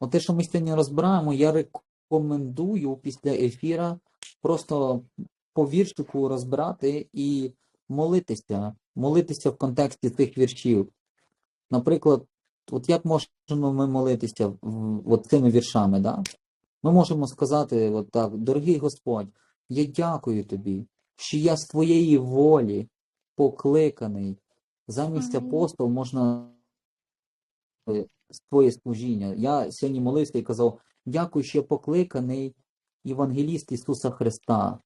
От те, що ми сьогодні розбираємо, я рекомендую після ефіра просто по віршику розбирати і молитися, молитися в контексті цих віршів. Наприклад, от як можемо ми молитися от цими віршами, да? Ми можемо сказати от так, дорогий Господь, я дякую тобі, що я з твоєї волі покликаний. Замість апостол можна твоє служіння. Я сьогодні молився і казав, дякую, що покликаний Євангеліст Ісуса Христа.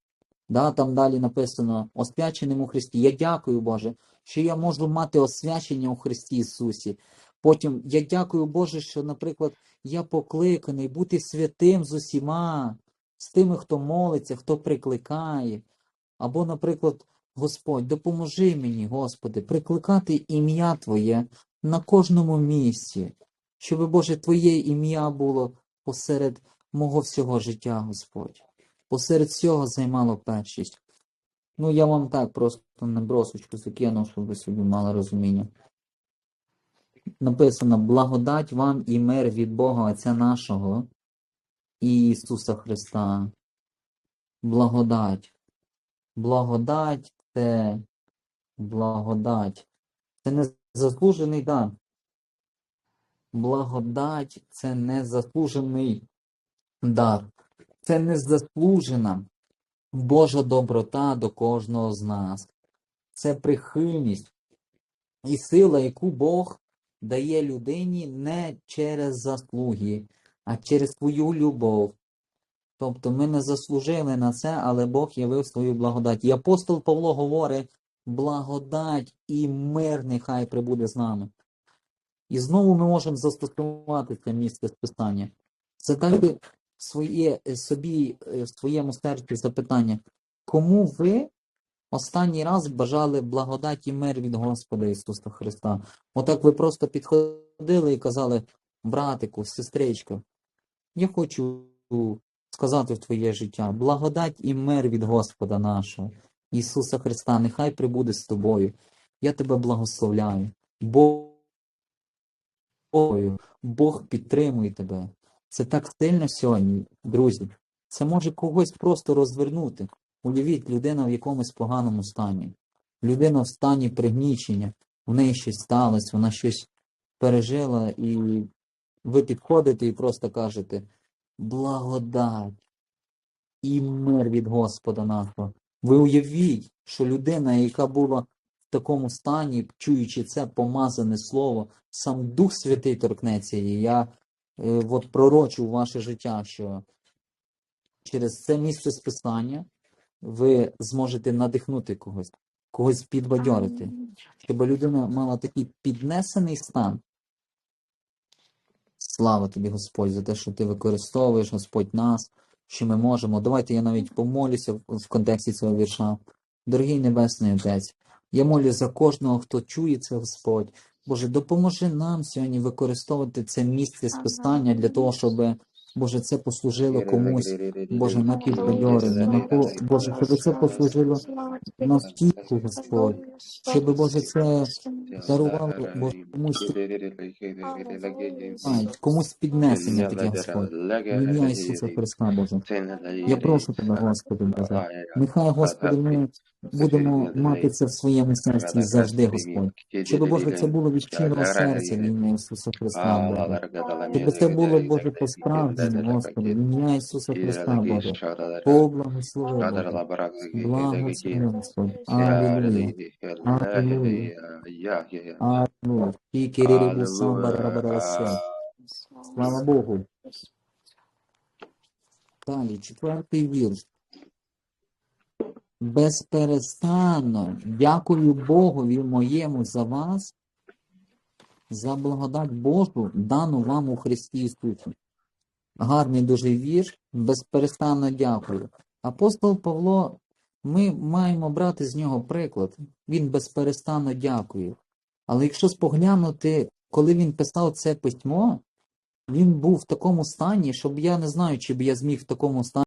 Да, там далі написано освяченим у Христі. Я дякую, Боже, що я можу мати освячення у Христі Ісусі. Потім я дякую, Боже, що, наприклад, я покликаний бути святим з усіма, з тими, хто молиться, хто прикликає. Або, наприклад, Господь, допоможи мені, Господи, прикликати ім'я Твоє на кожному місці, щоб, Боже, Твоє ім'я було посеред мого всього життя, Господь. Посеред всього займало першість. Ну, я вам так просто набросочку закинув, щоб ви собі мали розуміння. Написано: благодать вам і мир від Бога Отця нашого і Ісуса Христа. Благодать. Благодать це благодать. Це не заслужений дар. Благодать це не заслужений дар. Це не заслужена Божа доброта до кожного з нас. Це прихильність і сила, яку Бог дає людині не через заслуги, а через свою любов. Тобто ми не заслужили на це, але Бог явив свою благодать. І апостол Павло говорить: благодать і мир нехай прибуде з нами. І знову ми можемо застосувати це місце списання. Задайте своє, е, собі е, в своєму серці запитання, кому ви останній раз бажали благодать і мир від Господа Ісуса Христа? Отак ви просто підходили і казали, братику, сестричко, я хочу сказати в твоє життя, благодать і мир від Господа нашого, Ісуса Христа, нехай прибуде з тобою. Я тебе благословляю. Бог, Бог підтримує тебе. Це так сильно сьогодні, друзі. Це може когось просто розвернути. Уявіть, людина в якомусь поганому стані. Людина в стані пригнічення, в неї щось сталося, вона щось пережила, і ви підходите і просто кажете благодать і мир від Господа нашого. Ви уявіть, що людина, яка була такому стані, чуючи це помазане слово, сам Дух Святий торкнеться її. Я е, от пророчу ваше життя, що через це місце списання ви зможете надихнути когось, когось підбадьорити, щоб людина мала такий піднесений стан. Слава тобі, Господь, за те, що ти використовуєш, Господь, нас, що ми можемо. Давайте я навіть помолюся в, в контексті цього вірша. Дорогий Небесний Отець, я молю за кожного, хто чує це, Господь. Боже, допоможи нам сьогодні використовувати це місце списання для того, щоб, Боже, це послужило комусь, Боже, на підбадьорення, по Боже, щоб це послужило на втіху, Господь, щоб, Боже, це дарувало, комусь комусь піднесення таке, Господь. Ім'я Ісуса Христа, Боже. Я прошу тебе, Господи, Боже. Нехай, Господи, ми будемо мати це в своєму серці завжди, Господь. Щоб, Боже, це було від щирого серця в ім'я Ісуса Христа, Боже. Щоб це було, Боже, по-справжньому, Господи, в ім'я Ісуса Христа, Боже. О, благослови, Боже. Благослови, Господь. Алілуя. Алілуя. Самба-ра-ра-ра-ра-ся. Слава Богу. Далі, четвертий вірш. Безперестанно дякую Богові моєму за вас, за благодать Божу, дану вам у Христі Ісусі. Гарний дуже вірш, безперестанно дякую. Апостол Павло, ми маємо брати з нього приклад. Він безперестанно дякує. Але якщо споглянути, коли він писав це письмо, він був в такому стані, щоб я не знаю, чи б я зміг в такому стані